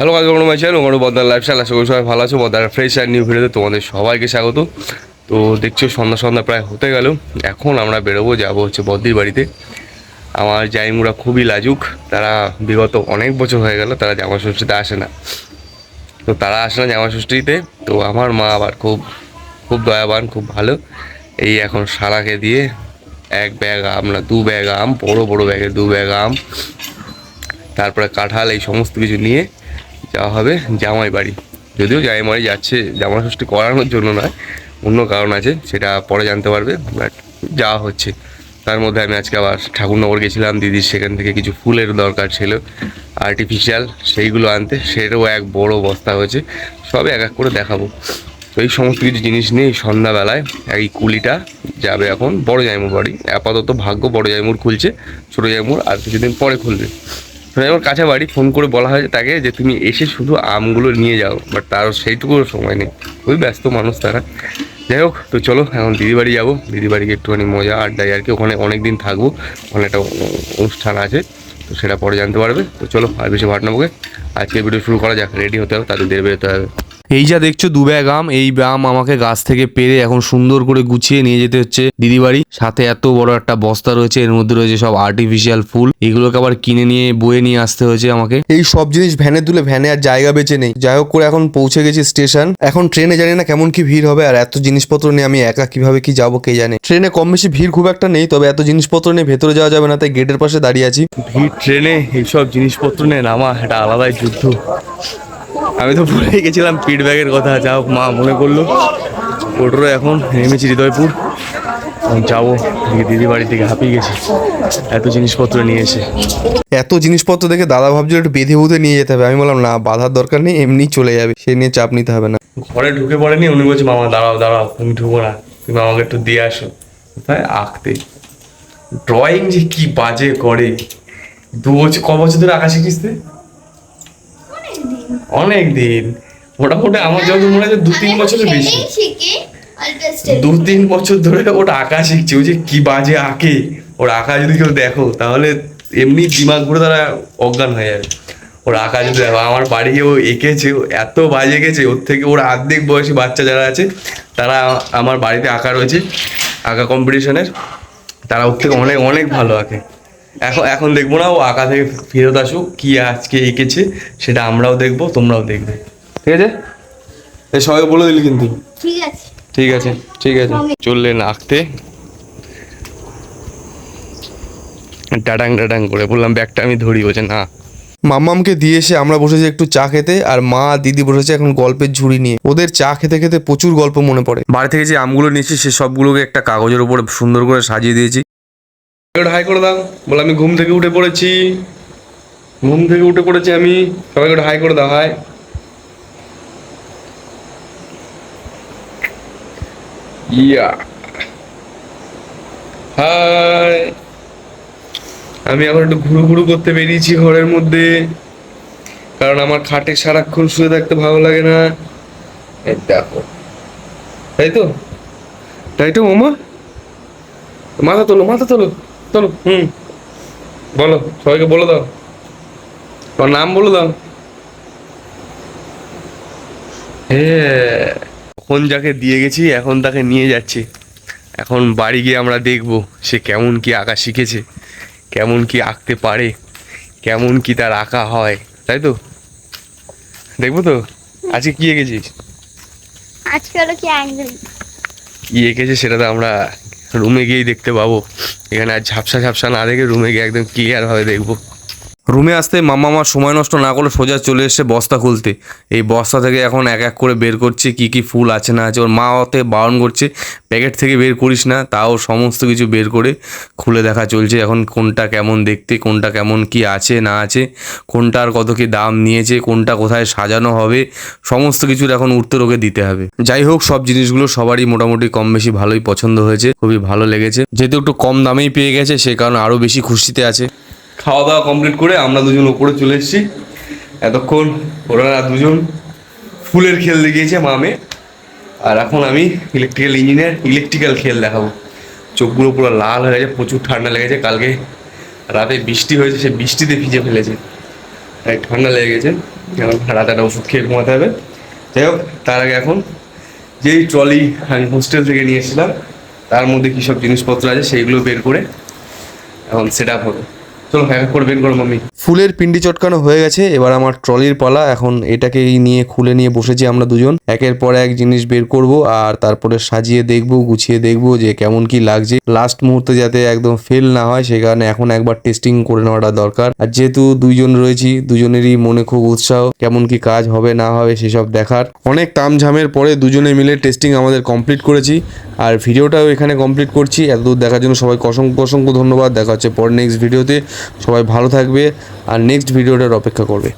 Hello কাকে কোনো মাইছে ওখানে বদার লাইফস্টাইল আশা করি সবাই ভালো আছো। বদার ফ্রেশ আর নিউ ভিডিওতে তোমাদের সবাইকে স্বাগত। তো দেখছ, সন্ধ্যা সন্ধ্যা প্রায় হতে গেল। এখন আমরা বেরোবো, যাব হচ্ছে বদ্দির বাড়িতে। আমার জাইমুরা খুবই লাজুক। তারা বিগত অনেক বছর হয়ে গেল, তারা জামা ষষ্ঠীতে আসে না। তো তারা আসে না জামা ষষ্ঠীতে তো আমার মা আবার খুব খুব দয়াবান, খুব ভালো। এই এখন সারাকে দিয়ে এক ব্যাগ আম না, দু ব্যাগ আম, বড়ো বড়ো ব্যাগে দু ব্যাগ আম, তারপরে কাঁঠাল, এই সমস্ত কিছু নিয়ে যাওয়া হবে জামাই বাড়ি। যদিও জামাই বাড়ি যাচ্ছে জামা ষষ্ঠী করানোর জন্য নয়, অন্য কারণ আছে, সেটা পরে জানতে পারবে বাট যাওয়া হচ্ছে। তার মধ্যে আমি আজকে আবার ঠাকুরনগর গেছিলাম, দিদির সেখান থেকে কিছু ফুলের দরকার ছিল আর্টিফিশিয়াল সেইগুলো আনতে, সেটাও এক বড় বস্তা হয়েছে, সবে এক এক করে দেখাবো। তো এই সমস্ত কিছু জিনিস নিয়ে সন্ধ্যাবেলায় এই কুলিটা যাবে এখন বড় জাইমুর বাড়ি। আপাতত ভাগ্য বড় জাইমুর খুলছে, ছোটো জাইমুর আর কিছুদিন পরে খুলবে। আমার কাছে বাড়ি ফোন করে বলা হয় তাকে যে তুমি এসে শুধু আমগুলো নিয়ে যাও বাট তার সেইটুকুও সময় নেই। খুবই ব্যস্ত মানুষ তারা। যাই হোক, তো চলো, এখন দিদি বাড়ি যাব। দিদি বাড়িকে একটুখানি মজা আড্ডায় আর কি, ওখানে অনেক দিন থাকব। ওখানে একটা অনুষ্ঠান আছে, তো সেটা পরে জানতে পারবে। তো চলো, আর বেশি ভাটনাবোকে আজকে ভিডিও শুরু করা যাক রেডি হতে হবে তাদের দেরি বেরোতে হবে। এই যা দেখছ দু ব্যাগ আম এই আম আমাকে গাছ থেকে পেরে এখন সুন্দর করে গুছিয়ে নিয়ে যেতে হচ্ছে দিদি বাড়ি সাথে এত বড় একটা বস্তা রয়েছে এর মধ্যে রয়েছে সব আর্টিফিশিয়াল ফুল। এগুলোকে আবার কিনে নিয়ে বয়ে নিয়ে আসতে হয়েছে আমাকে। এই সব জিনিস ভ্যানে তুলে ভ্যানে আর জায়গা বেঁচে নেই। যাই হোক করে এখন পৌঁছে গেছি স্টেশন। এখন ট্রেনে জানি না কেমন কি ভিড় হবে আর এত জিনিসপত্র নিয়ে আমি একা কীভাবে কি যাব কে জানে। ট্রেনে কম বেশি ভিড় খুব একটা নেই তবে এত জিনিসপত্র নিয়ে ভেতরে যাওয়া যাবে না তাই গেটের পাশে দাঁড়িয়ে আছি। ভিড় ট্রেনে এইসব জিনিসপত্র নিয়ে নামা এটা আলাদাই যুদ্ধ। আমি তো ভুলে গেছিলাম ফিডব্যাকের কথা। যা মা মনে করল ওটারও এখন নেমেছি হৃদয়পুর। যাব দিদি বাড়ি থেকে হাঁপিয়ে গেছি। এত জিনিসপত্র নিয়ে এসে। এত জিনিসপত্র দেখে দাদা ভাবছিল একটু বেঁধে বুধে নিয়ে যেতে হবে। আমি বললাম না বাধার দরকার নেই এমনি চলে যাবে। সে নিয়ে চাপ নিতে হবে না। ঘরে ঢুকে পড়েনি? উনি বলছে মামা দাঁড়াও দাঁড়াও তুমি ঢুকো না। তুমি আমাকে একটু দিয়ে আসো। তাই আঁকতে। ড্রয়িং যে কি বাজে করে। দু বছর ক বছর ধরে আঁকা শিখিস? অনেক দিন। মোটামুটি আমার যত মনে হয় দু তিন বছরের বেশি। দু তিন বছর ধরে ওটা আঁকা শিখছে ও যে কি বাজে আঁকে। ওর আঁকা যদি কেউ দেখো তাহলে এমনি দিমাগ ঘুরে তারা অজ্ঞান হয়ে যাবে। ওর আঁকা যদি দেখো আমার বাড়ি ও এঁকেছে এত বাজে গেছে ওর থেকে ওর আর্ধেক বয়সী বাচ্চা যারা আছে তারা আমার বাড়িতে আঁকা রয়েছে আঁকা কম্পিটিশনের তারা ওর থেকে অনেক অনেক ভালো আঁকে। এখন এখন দেখব না ও আঁকা থেকে ফেরত আসুক কি আজকে এঁকেছে সেটা আমরাও দেখব তোমরাও দেখবে। ঠিক আছে? এই সবাই বলে দিলি কিন্তু। ঠিক আছে। ঠিক আছে ঠিক আছে। চললেন আঁকতে। ডাডাং ডাডাং করে বললাম ব্যাগটা আমি ধরি। বলছে না। মাম্মামকে দিয়ে এসে আমরা বসেছি একটু চা খেতে আর মা দিদি বসেছে এখন গল্পের ঝুড়ি নিয়ে। ওদের চা খেতে খেতে প্রচুর গল্প মনে পড়ে। বাড়ি থেকে যে আমগুলো নিয়েছি সে সবগুলোকে একটা কাগজের উপরে সুন্দর করে সাজিয়ে দিয়েছি। হাই করে দাও। বলে আমি ঘুম থেকে উঠে পড়েছি। ঘুম থেকে উঠে পড়েছি আমি। সবাইকে হাই করে দাও হাই ইয়া। হাই আমি এখন একটু ঘুরু ঘুরু করতে বেরিয়েছি ঘরের মধ্যে। কারণ আমার খাটে সারাক্ষণ শুয়ে থাকতে ভালো লাগে না। দেখো। তাই তো? তাই তো, মামা? মাথা তোলো মাথা তোলো। তোলো হুম। বলো সবাইকে বলে দাও। তোমার নাম বলে দাও। এখন যাকে দিয়ে গেছি এখন তাকে নিয়ে যাচ্ছি। এখন বাড়ি গিয়ে আমরা দেখব সে কেমন কি আঁকা শিখেছে কেমন কি আঁকতে পারে কেমন কি তার আঁকা হয় তাই তো? দেখব তো? আজকে কি এঁকেছিস? আজকে হলো কি অ্যাঙ্গেল কি এঁকেছে সেটা তো আমরা রুমে গিয়েই দেখতে পাবো। এখানে আর ঝাপসা ঝাপসা না দেখে রুমে গিয়ে একদম ক্লিয়ারভাবে দেখব। রুমে আসতে মামা আমার সময় নষ্ট না করে সোজা চলে এসে বস্তা খুলতে। এই বস্তা থেকে এখন এক এক করে বের করছে, কি কি ফুল আছে না আছে। ওর মা ওতে বারণ করছে, প্যাকেট থেকে বের করিস না, তাও সমস্ত কিছু বের করে খুলে দেখা চলছে। এখন কোনটা কেমন দেখতে, কোনটা কেমন কি আছে, না আছে কোনটার কত কি দাম নিয়েছে, কোনটা কোথায় সাজানো হবে, সমস্ত কিছুর এখন উত্তর ওকে দিতে হবে। যাই হোক, সব জিনিসগুলো সবারই মোটামুটি কম বেশি ভালোই পছন্দ হয়েছে, খুবই ভালো লেগেছে। যেহেতু একটু কম দামেই পেয়ে গেছে, সে কারণে আরও বেশি খুশিতে আছে। খাওয়া দাওয়া কমপ্লিট করে আমরা দুজন উপরে চলে এসেছি। এতক্ষণ ওরা দুজন ফুলের খেল দেখিয়েছে মামে। আর এখন আমি ইলেকট্রিক্যাল ইঞ্জিনিয়ার ইলেকট্রিক্যাল খেল দেখাবো। চোখগুলো পুরো লাল হয়ে গেছে, প্রচুর ঠান্ডা লেগেছে। কালকে রাতে বৃষ্টি হয়েছে সে বৃষ্টিতে ভিজে ফেলেছে। তাই ঠান্ডা লেগে গেছে। এখন রাতে একটা ওষুধ খেয়ে ঘুমাতে হবে। যাই হোক, তার আগে এখন যেই ট্রলি আমি হোস্টেল থেকে নিয়ে এসেছিলাম, তার মধ্যে কী সব জিনিসপত্র আছে, সেইগুলো বের করে এখন সেট আপ হবে। চলো এক এক করে বের করো, মাম্মি। ফুলের পিন্ডি চটকানো হয়ে গেছে, এবার আমার ট্রলির পালা, এখন এটাকে নিয়ে খুলে নিয়ে বসেছি আমরা দুজন। একের পর এক জিনিস বের করব, আর তারপরে সাজিয়ে দেখব, গুছিয়ে দেখব যে কেমন কি লাগছে। লাস্ট মুহূর্তে যাতে একদম ফেল না হয় সেই কারণে এখন একবার টেস্টিং করে নেওয়াটা দরকার। আর যেহেতু দুইজন রয়েছি, দুজনেরই মনে খুব উৎসাহ, কেমন কি কাজ হবে না হবে সেসব দেখার। অনেক তামঝামের পরে দুজনে মিলে টেস্টিং আমাদের কমপ্লিট করেছি। আর ভিডিওটাও এখানে কমপ্লিট করছি। এতদূর দেখার জন্য সবাইকে অসংখ্য অসংখ্য ধন্যবাদ। দেখা হচ্ছে পর নেক্সট ভিডিওতে সবাই ভালো থাকবে। আর নেক্সট ভিডিওটার অপেক্ষা করবে।